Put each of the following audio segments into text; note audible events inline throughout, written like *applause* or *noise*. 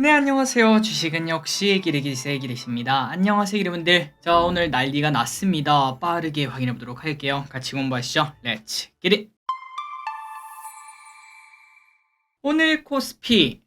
네 안녕하세요. 주식은 역시 기리기리스의 기리십니다. 안녕하세요 여러분들. 자 오늘 난리가 났습니다. 빠르게 확인해 보도록 할게요. 같이 공부하시죠. 렛츠 기리 오늘 코스피.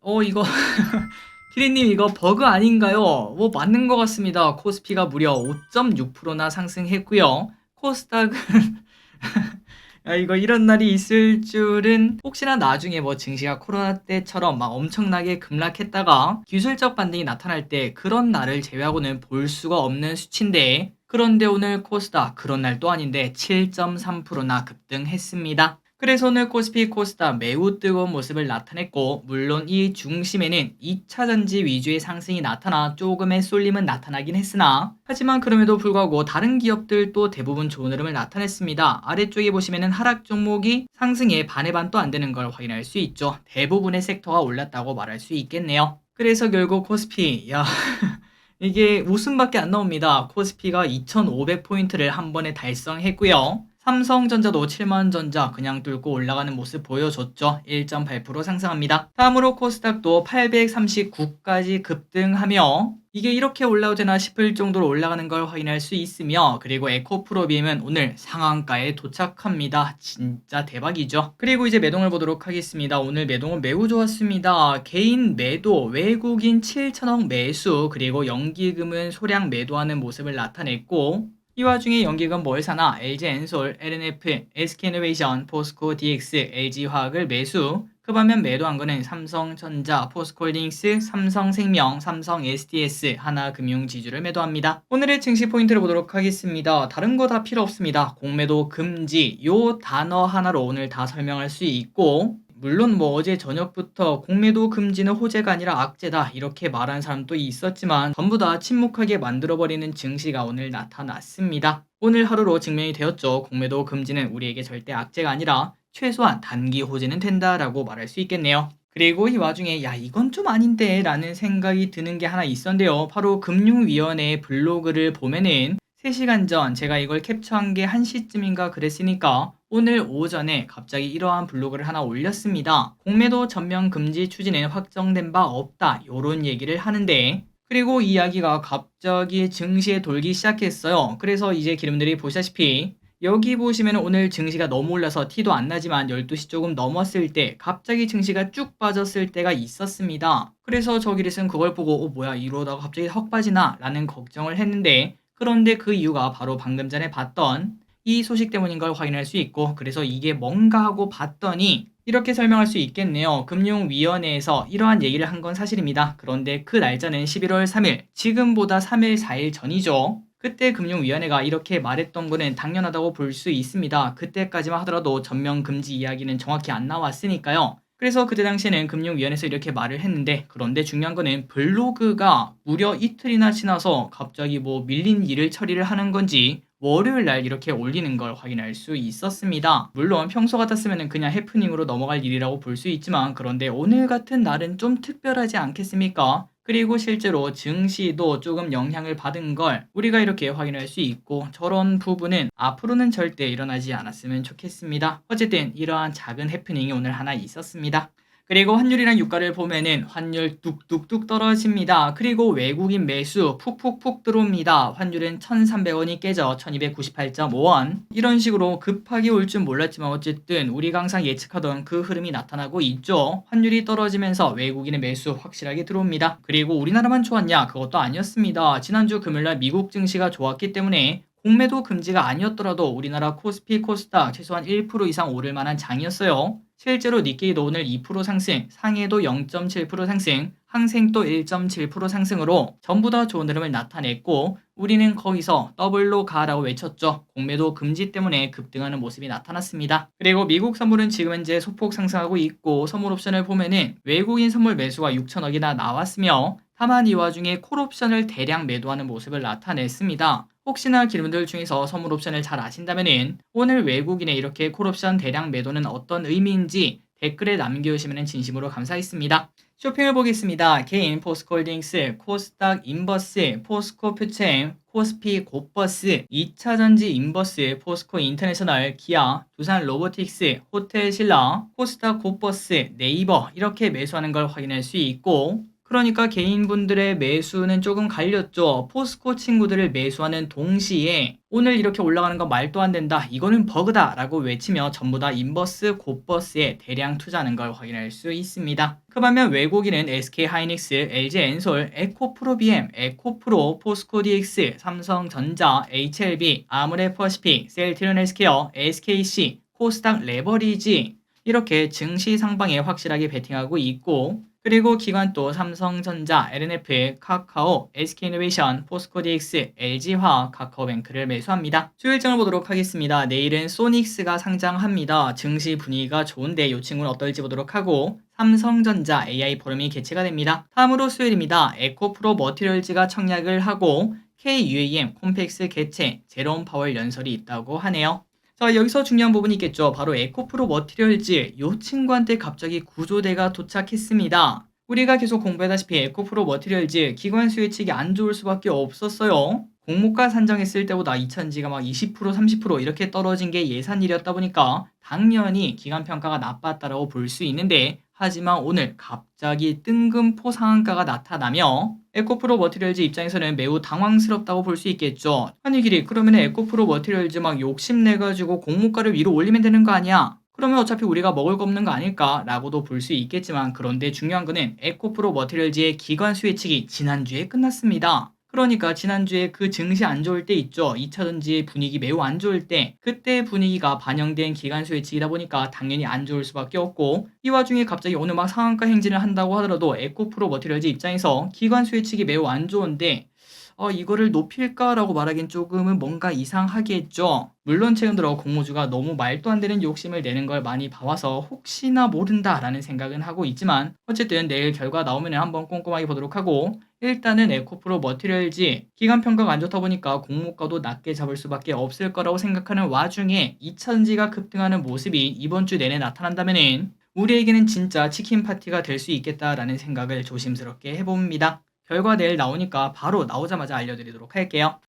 어 이거 *laughs* 기리님 이거 버그 아닌가요? 뭐 맞는 것 같습니다. 코스피가 무려 5.6%나 상승했고요. 코스닥은 *laughs* 야, 이거 이런 날이 있을 줄은 혹시나 나중에 뭐 증시가 코로나 때처럼 막 엄청나게 급락했다가 기술적 반등이 나타날 때 그런 날을 제외하고는 볼 수가 없는 수치인데 그런데 오늘 코스닥 그런 날도 아닌데 7.3%나 급등했습니다. 그래서 오늘 코스피 코스닥 매우 뜨거운 모습을 나타냈고 물론 이 중심에는 2차 전지 위주의 상승이 나타나 조금의 쏠림은 나타나긴 했으나 하지만 그럼에도 불구하고 다른 기업들도 대부분 좋은 흐름을 나타냈습니다. 아래쪽에 보시면은 하락 종목이 상승에 반의 반도 안 되는 걸 확인할 수 있죠. 대부분의 섹터가 올랐다고 말할 수 있겠네요. 그래서 결국 코스피 야 *laughs* 이게 웃음밖에 안 나옵니다. 코스피가 2,500포인트를 한 번에 달성했고요. 삼성전자도 7만전자 그냥 뚫고 올라가는 모습 보여줬죠. 1.8% 상승합니다. 다음으로 코스닥도 839까지 급등하며 이게 이렇게 올라도 되나 싶을 정도로 올라가는 걸 확인할 수 있으며 그리고 에코프로비엠은 오늘 상한가에 도착합니다. 진짜 대박이죠. 그리고 이제 매동을 보도록 하겠습니다. 오늘 매동은 매우 좋았습니다. 개인 매도, 외국인 7천억 매수, 그리고 연기금은 소량 매도하는 모습을 나타냈고 이 와중에 연기금 뭘 사나 LG 엔솔, LNF, SK이노베이션, 포스코 DX, LG화학을 매수 그 반면 매도한 거는 삼성전자, 포스콜딩스, 삼성생명, 삼성 SDS, 하나금융지주를 매도합니다. 오늘의 증시 포인트를 보도록 하겠습니다. 다른 거 다 필요 없습니다. 공매도 금지 요 단어 하나로 오늘 다 설명할 수 있고 물론 뭐 어제 저녁부터 공매도 금지는 호재가 아니라 악재다 이렇게 말한 사람도 있었지만 전부 다 침묵하게 만들어버리는 증시가 오늘 나타났습니다. 오늘 하루로 증명이 되었죠. 공매도 금지는 우리에게 절대 악재가 아니라 최소한 단기 호재는 된다라고 말할 수 있겠네요. 그리고 이 와중에 야 이건 좀 아닌데 라는 생각이 드는 게 하나 있었는데요. 바로 금융위원회 블로그를 보면은 3시간 전 제가 이걸 캡처한 게 1시쯤인가 그랬으니까 오늘 오전에 갑자기 이러한 블로그를 하나 올렸습니다. 공매도 전면 금지 추진은 확정된 바 없다. 요런 얘기를 하는데 그리고 이야기가 갑자기 증시에 돌기 시작했어요. 그래서 이제 기름들이 보시다시피 여기 보시면 오늘 증시가 너무 올라서 티도 안 나지만 12시 조금 넘었을 때 갑자기 증시가 쭉 빠졌을 때가 있었습니다. 그래서 저기를쓴 그걸 보고 어 뭐야 이러다가 갑자기 헉 빠지나 라는 걱정을 했는데 그런데 그 이유가 바로 방금 전에 봤던 이 소식 때문인 걸 확인할 수 있고 그래서 이게 뭔가 하고 봤더니 이렇게 설명할 수 있겠네요. 금융위원회에서 이러한 얘기를 한 건 사실입니다. 그런데 그 날짜는 11월 3일, 지금보다 3일, 4일 전이죠. 그때 금융위원회가 이렇게 말했던 거는 당연하다고 볼 수 있습니다. 그때까지만 하더라도 전면 금지 이야기는 정확히 안 나왔으니까요. 그래서 그때 당시에는 금융위원회에서 이렇게 말을 했는데 그런데 중요한 거는 블로그가 무려 이틀이나 지나서 갑자기 뭐 밀린 일을 처리를 하는 건지 월요일 날 이렇게 올리는 걸 확인할 수 있었습니다. 물론 평소 같았으면 그냥 해프닝으로 넘어갈 일이라고 볼 수 있지만 그런데 오늘 같은 날은 좀 특별하지 않겠습니까? 그리고 실제로 증시도 조금 영향을 받은 걸 우리가 이렇게 확인할 수 있고 저런 부분은 앞으로는 절대 일어나지 않았으면 좋겠습니다. 어쨌든 이러한 작은 해프닝이 오늘 하나 있었습니다. 그리고 환율이랑 유가를 보면은 환율 뚝뚝뚝 떨어집니다. 그리고 외국인 매수 푹푹푹 들어옵니다. 환율은 1,300원이 깨져 1,298.5원. 이런 식으로 급하게 올 줄 몰랐지만 어쨌든 우리가 항상 예측하던 그 흐름이 나타나고 있죠. 환율이 떨어지면서 외국인의 매수 확실하게 들어옵니다. 그리고 우리나라만 좋았냐? 그것도 아니었습니다. 지난주 금요일날 미국 증시가 좋았기 때문에 공매도 금지가 아니었더라도 우리나라 코스피 코스닥 최소한 1% 이상 오를 만한 장이었어요. 실제로 니케이도 오늘 2% 상승, 상해도 0.7% 상승, 항생도 1.7% 상승으로 전부 다 좋은 흐름을 나타냈고 우리는 거기서 더블로 가라고 외쳤죠. 공매도 금지 때문에 급등하는 모습이 나타났습니다. 그리고 미국 선물은 지금 현재 소폭 상승하고 있고 선물 옵션을 보면은 외국인 선물 매수가 6천억이나 나왔으며 다만 이 와중에 콜옵션을 대량 매도하는 모습을 나타냈습니다. 혹시나 기름들 중에서 선물 옵션을 잘 아신다면 오늘 외국인의 이렇게 콜옵션 대량 매도는 어떤 의미인지 댓글에 남겨주시면 진심으로 감사하겠습니다. 쇼핑을 보겠습니다. 개인 포스콜딩스, 코스닥 인버스, 포스코 퓨체엠, 코스피 곧버스, 2차전지 인버스, 포스코 인터내셔널, 기아, 두산 로보틱스, 호텔 신라, 코스닥 곧버스, 네이버 이렇게 매수하는 걸 확인할 수 있고 그러니까 개인분들의 매수는 조금 갈렸죠. 포스코 친구들을 매수하는 동시에 오늘 이렇게 올라가는 건 말도 안 된다. 이거는 버그다. 라고 외치며 전부 다 인버스, 곧버스에 대량 투자하는 걸 확인할 수 있습니다. 그 반면 외국인은 SK 하이닉스, LG 엔솔, 에코프로비엠, 에코프로, 포스코 DX, 삼성전자, HLB, 아무레 퍼시픽, 셀트리온 헬스케어, SKC, 코스닥 레버리지 이렇게 증시 상방에 확실하게 베팅하고 있고 그리고 기관 또 삼성전자, LNF, 카카오, SK이노베이션, 포스코DX, LG화학, 카카오뱅크를 매수합니다. 수요일장을 보도록 하겠습니다. 내일은 소닉스가 상장합니다. 증시 분위기가 좋은데 이 친구는 어떨지 보도록 하고 삼성전자 AI 포럼이 개최가 됩니다. 다음으로 수요일입니다. 에코프로 머티리얼즈가 청약을 하고 KUAM 콤팩스 개최, 제롬 파월 연설이 있다고 하네요. 자, 여기서 중요한 부분이 있겠죠. 바로 에코프로 머티리얼즈. 요 친구한테 갑자기 구조대가 도착했습니다. 우리가 계속 공부하다시피 에코프로 머티리얼즈 기관 수혜측이 안 좋을 수밖에 없었어요. 공모가 산정했을 때보다 2000지가 막 20% 30% 이렇게 떨어진 게 예산일이었다 보니까 당연히 기간 평가가 나빴다라고 볼 수 있는데 하지만 오늘 갑자기 뜬금포 상한가가 나타나며 에코프로 머티리얼즈 입장에서는 매우 당황스럽다고 볼 수 있겠죠. 아니 길이 그러면 에코프로 머티리얼즈 막 욕심내가지고 공모가를 위로 올리면 되는 거 아니야? 그러면 어차피 우리가 먹을 거 없는 거 아닐까라고도 볼 수 있겠지만 그런데 중요한 거는 에코프로 머티리얼즈의 기관 수혜측이 지난주에 끝났습니다. 그러니까 지난주에 그 증시 안 좋을 때 있죠. 2차 전지 분위기 매우 안 좋을 때 그때 분위기가 반영된 기간수 예측이다 보니까 당연히 안 좋을 수밖에 없고 이 와중에 갑자기 오늘 막 상한가 행진을 한다고 하더라도 에코프로 머티리얼즈 입장에서 기관수 예측이 매우 안 좋은데 어, 이거를 높일까라고 말하긴 조금은 뭔가 이상하겠죠. 물론 최근 들어 공모주가 너무 말도 안 되는 욕심을 내는 걸 많이 봐와서 혹시나 모른다라는 생각은 하고 있지만 어쨌든 내일 결과 나오면 한번 꼼꼼하게 보도록 하고 일단은 에코프로 머티리얼즈 기간 평가가 안 좋다 보니까 공모가도 낮게 잡을 수밖에 없을 거라고 생각하는 와중에 2차전지가 급등하는 모습이 이번 주 내내 나타난다면은 우리에게는 진짜 치킨 파티가 될 수 있겠다라는 생각을 조심스럽게 해봅니다. 결과 내일 나오니까 바로 나오자마자 알려드리도록 할게요.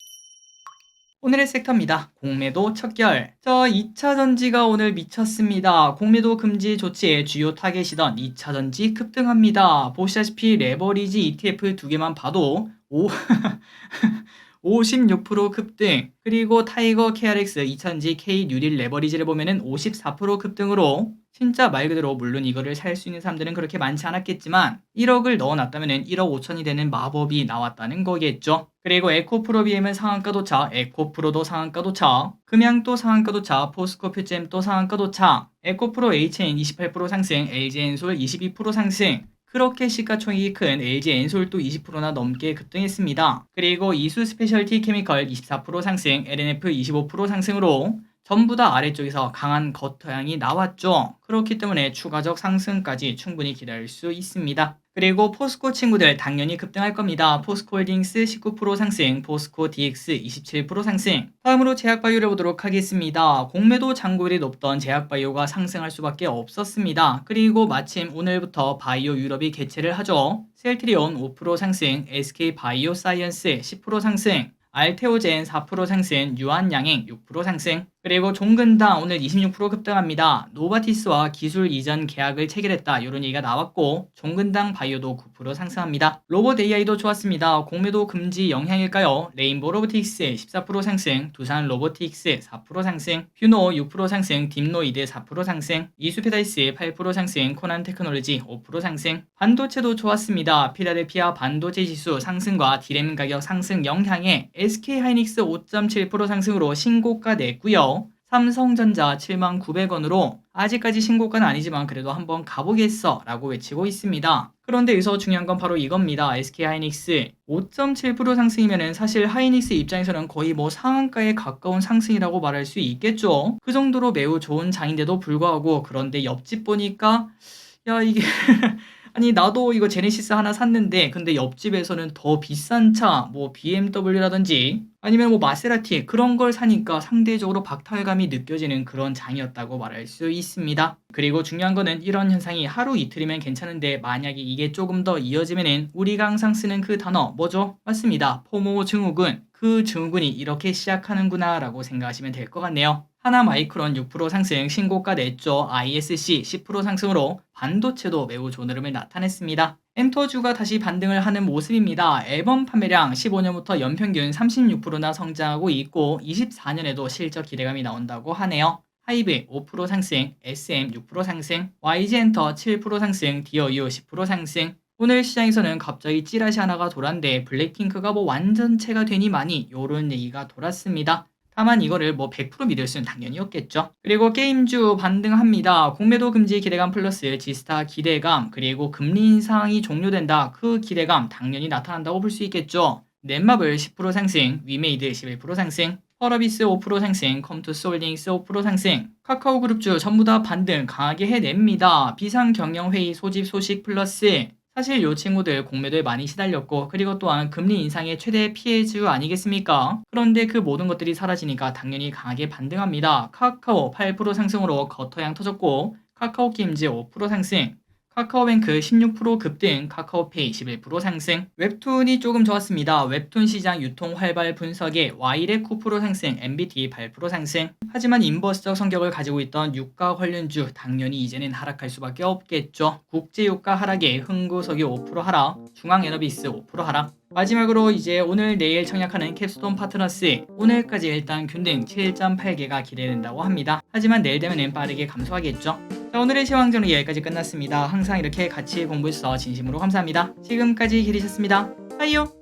오늘의 섹터입니다. 공매도 척결. 저 2차 전지가 오늘 미쳤습니다. 공매도 금지 조치의 주요 타겟이던 2차 전지 급등합니다. 보시다시피 레버리지 ETF 두 개만 봐도 오 *laughs* 56% 급등. 그리고 타이거 KRX 2000지 K 뉴딜 레버리지를 보면은 54% 급등으로 진짜 말 그대로 물론 이거를 살 수 있는 사람들은 그렇게 많지 않았겠지만 1억을 넣어놨다면 1억 5천이 되는 마법이 나왔다는 거겠죠. 그리고 에코프로비엠은 상한가 도착, 에코프로도 상한가 도착, 금양도 상한가 도착, 포스코 퓨잼 또 상한가 도착, 에코프로 HN 28% 상승, LG엔솔 22% 상승, 그렇게 시가총액이 큰 LG 엔솔도 20%나 넘게 급등했습니다. 그리고 이수 스페셜티 케미컬 24% 상승, LNF 25% 상승으로 전부 다 아래쪽에서 강한 겉터양이 나왔죠. 그렇기 때문에 추가적 상승까지 충분히 기다릴 수 있습니다. 그리고 포스코 친구들 당연히 급등할 겁니다. 포스코홀딩스 19% 상승, 포스코 DX 27% 상승. 다음으로 제약바이오를 보도록 하겠습니다. 공매도 장고율이 높던 제약바이오가 상승할 수밖에 없었습니다. 그리고 마침 오늘부터 바이오 유럽이 개최를 하죠. 셀트리온 5% 상승, SK 바이오 사이언스 10% 상승, 알테오젠 4% 상승, 유한양행 6% 상승, 그리고 종근당 오늘 26% 급등합니다. 노바티스와 기술 이전 계약을 체결했다. 이런 얘기가 나왔고 종근당 바이오도 9% 상승합니다. 로봇 AI도 좋았습니다. 공매도 금지 영향일까요? 레인보 로보틱스 14% 상승, 두산 로보틱스 4% 상승, 휴노 6% 상승, 딥노이드 4% 상승, 이수페다이스 8% 상승, 코난 테크놀로지 5% 상승, 반도체도 좋았습니다. 피라델피아 반도체 지수 상승과 디램 가격 상승 영향에 SK 하이닉스 5.7% 상승으로 신고가 냈고요. 삼성전자 79,900원으로 아직까지 신고가는 아니지만 그래도 한번 가보겠어 라고 외치고 있습니다. 그런데 여기서 중요한 건 바로 이겁니다. SK 하이닉스 5.7% 상승이면 사실 하이닉스 입장에서는 거의 뭐 상한가에 가까운 상승이라고 말할 수 있겠죠. 그 정도로 매우 좋은 장인데도 불구하고 그런데 옆집 보니까 야 이게 *laughs* 아니 나도 이거 제네시스 하나 샀는데 근데 옆집에서는 더 비싼 차 뭐 BMW라든지 아니면 뭐 마세라티 그런 걸 사니까 상대적으로 박탈감이 느껴지는 그런 장이었다고 말할 수 있습니다. 그리고 중요한 거는 이런 현상이 하루 이틀이면 괜찮은데 만약에 이게 조금 더 이어지면은 우리가 항상 쓰는 그 단어 뭐죠? 맞습니다. 포모 증후군 그 증후군이 이렇게 시작하는구나 라고 생각하시면 될 것 같네요. 하나 마이크론 6% 상승 신고가 냈죠. ISC 10% 상승으로 반도체도 매우 좋은 흐름을 나타냈습니다. 엔터주가 다시 반등을 하는 모습입니다. 앨범 판매량 15년부터 연평균 36%나 성장하고 있고 24년에도 실적 기대감이 나온다고 하네요. 하이브 5% 상승, SM 6% 상승, YG엔터 7% 상승, 디어유 10% 상승. 오늘 시장에서는 갑자기 찌라시 하나가 돌았는데 블랙핑크가 뭐 완전체가 되니 많이 요런 얘기가 돌았습니다. 다만 이거를 뭐 100% 믿을 수는 당연히 없겠죠. 그리고 게임주 반등합니다. 공매도 금지 기대감 플러스 지스타 기대감 그리고 금리 인상이 종료된다. 그 기대감 당연히 나타난다고 볼 수 있겠죠. 넷마블 10% 상승, 위메이드 11% 상승, 펄어비스 5% 상승, 컴투스 홀딩스 5% 상승, 카카오 그룹주 전부 다 반등 강하게 해냅니다. 비상경영회의 소집 소식 플러스 사실 요 친구들 공매도에 많이 시달렸고 그리고 또한 금리 인상의 최대 피해주 아니겠습니까? 그런데 그 모든 것들이 사라지니까 당연히 강하게 반등합니다. 카카오 8% 상승으로 거터양 터졌고 카카오 게임즈 5% 상승 카카오뱅크 16% 급등, 카카오페이 11% 상승, 웹툰이 조금 좋았습니다. 웹툰 시장 유통 활발 분석에 와일의 9% 상승, MBT 8% 상승. 하지만 인버스적 성격을 가지고 있던 유가 관련주 당연히 이제는 하락할 수밖에 없겠죠. 국제 유가 하락에 흥구석이 5% 하락, 중앙에너비스 5% 하락. 마지막으로 이제 오늘 내일 청약하는 캡스톤 파트너스 오늘까지 일단 균등 7.8개가 기대된다고 합니다. 하지만 내일 되면 빠르게 감소하겠죠. 자, 오늘의 시황전은 여기까지 끝났습니다. 항상 이렇게 같이 공부해주셔서 진심으로 감사합니다. 지금까지 기리셨습니다. 빠이요!